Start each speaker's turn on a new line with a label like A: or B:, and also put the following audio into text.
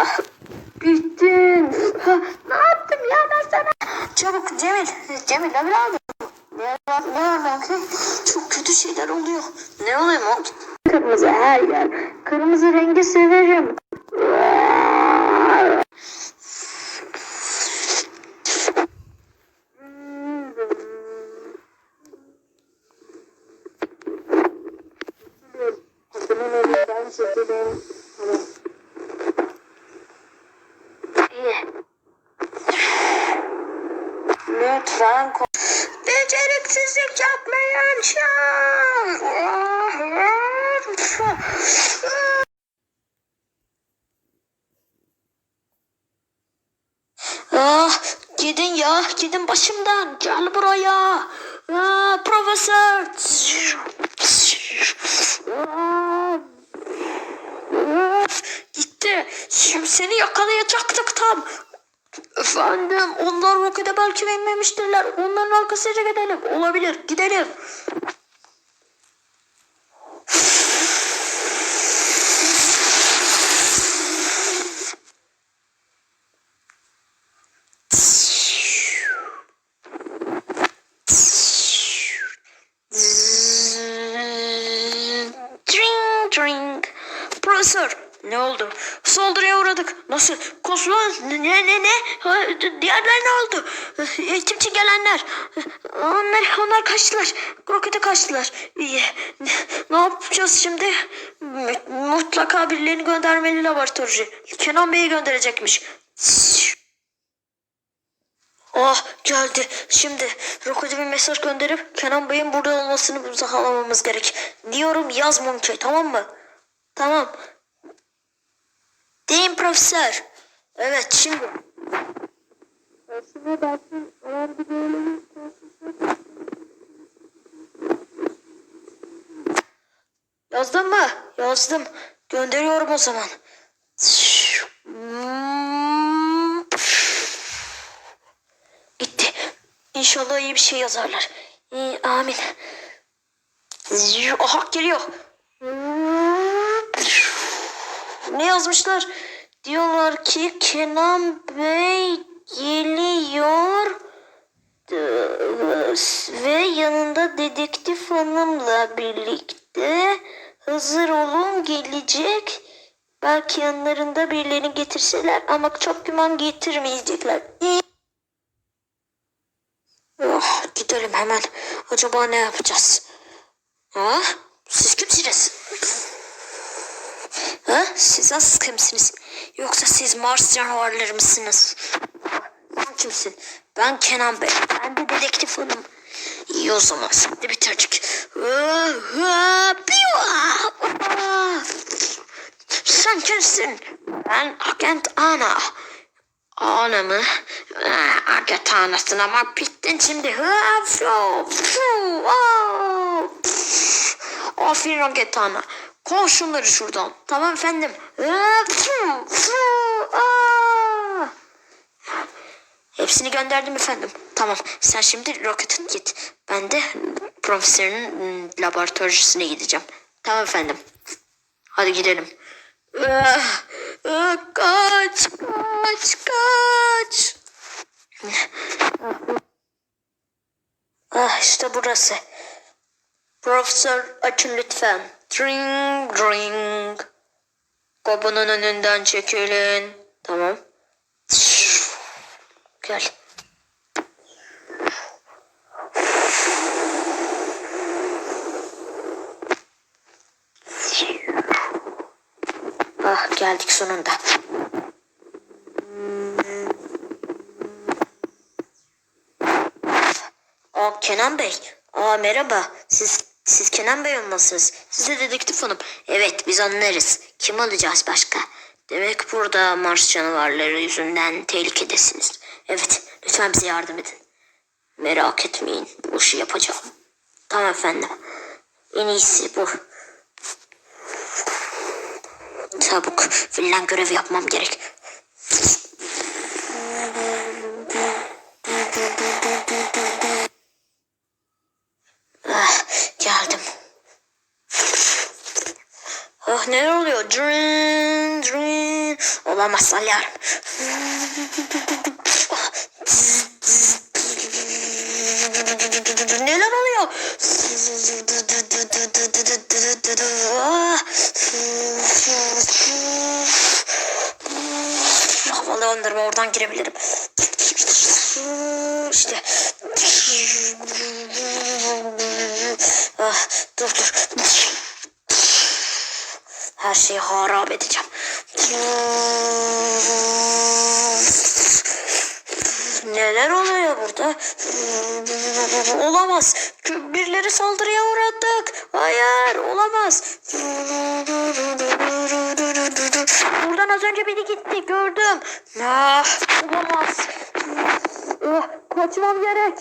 A: Ah, bittin. Ha, ne yaptım ya ben sana? Çabuk Cemil. Cemil. Ne var ne var lan? Çok kötü şeyler oluyor. Ne oluyor mu? Kırmızı her yer. Kırmızı rengi severim. Kapının önünden çekilin. Tamam. İyi. Lütfen Beceriksizlik yapmayın şan. Ah, gidin ya, gidin başımdan. Gel buraya. Ah, profesör. Gitti. Şimdi seni yakalayacaktık tam. Efendim onlar rokete belki binmemiştirler. Onların arkasıca gidelim. Olabilir gidelim. Drink drink. Profesör ne oldu? Saldırıya uğradık. Nasıl? Kosmos ne ne ne? Diğerler ne oldu? Eğitimci gelenler. Onlar onlar kaçtılar. Rokete kaçtılar. İyi. Ne, yapacağız şimdi? Mutlaka birilerini göndermeli laboratuvarcı. Kenan Bey'i gönderecekmiş. Ah geldi. Şimdi Roket'e bir mesaj gönderip Kenan Bey'in burada olmasını sağlamamız gerek. Diyorum yaz Monkey tamam mı? Tamam. Profesör? Evet şimdi. Şimdi dersin eğer bir böyle Yazdın mı? Yazdım. Gönderiyorum o zaman. Gitti. İnşallah iyi bir şey yazarlar. İyi, amin. Aha geliyor. Ne yazmışlar? Diyorlar ki Kenan Bey geliyor ve yanında dedektif hanımla birlikte hazır olun gelecek. Belki yanlarında birilerini getirseler ama çok güman getirmeyecekler. Oh, gidelim hemen. Acaba ne yapacağız? Ha? Siz kimsiniz? Ha? Siz nasıl kimsiniz? Yoksa siz Mars canavarları mısınız? Sen kimsin? Ben Kenan Bey. Ben de dedektif hanım. İyi o zaman. Şimdi bitirdik. Sen kimsin? Ben Agent Ana. Ana mı? Agent Ana'sın ama bittin şimdi. Aferin Agent Ana. Kov şunları şuradan. Tamam efendim. Hepsini gönderdim efendim. Tamam. Sen şimdi Rocket'ın git. Ben de profesörün laboratuvarcısına gideceğim. Tamam efendim. Hadi gidelim. Ah, ah, Kaç, kaç, kaç. Ah işte burası. Profesör açın lütfen. Dring dring. Kapının önünden çekilin. Tamam. Gel. Ah geldik sonunda. Aa Kenan Bey. Aa merhaba. Siz siz Kenan Bey olmalısınız. Siz de dedektif hanım. Evet biz onlarız. Kim olacağız başka? Demek burada Mars canavarları yüzünden tehlikedesiniz. Evet lütfen bize yardım edin. Merak etmeyin bu işi yapacağım. Tamam efendim. En iyisi bu. Çabuk filan görevi yapmam gerek. Geldim. Ah neler oluyor? Drin, drin. Olamaz salyarım. Neler oluyor? Havalı dondurma oradan girebilirim. İşte. Ah, dur dur. Her şeyi harap edeceğim. Neler oluyor burada? Olamaz. Birileri saldırıya uğradık. Hayır, olamaz. Buradan az önce biri gitti, gördüm. Ah, olamaz. Ah, kaçmam gerek.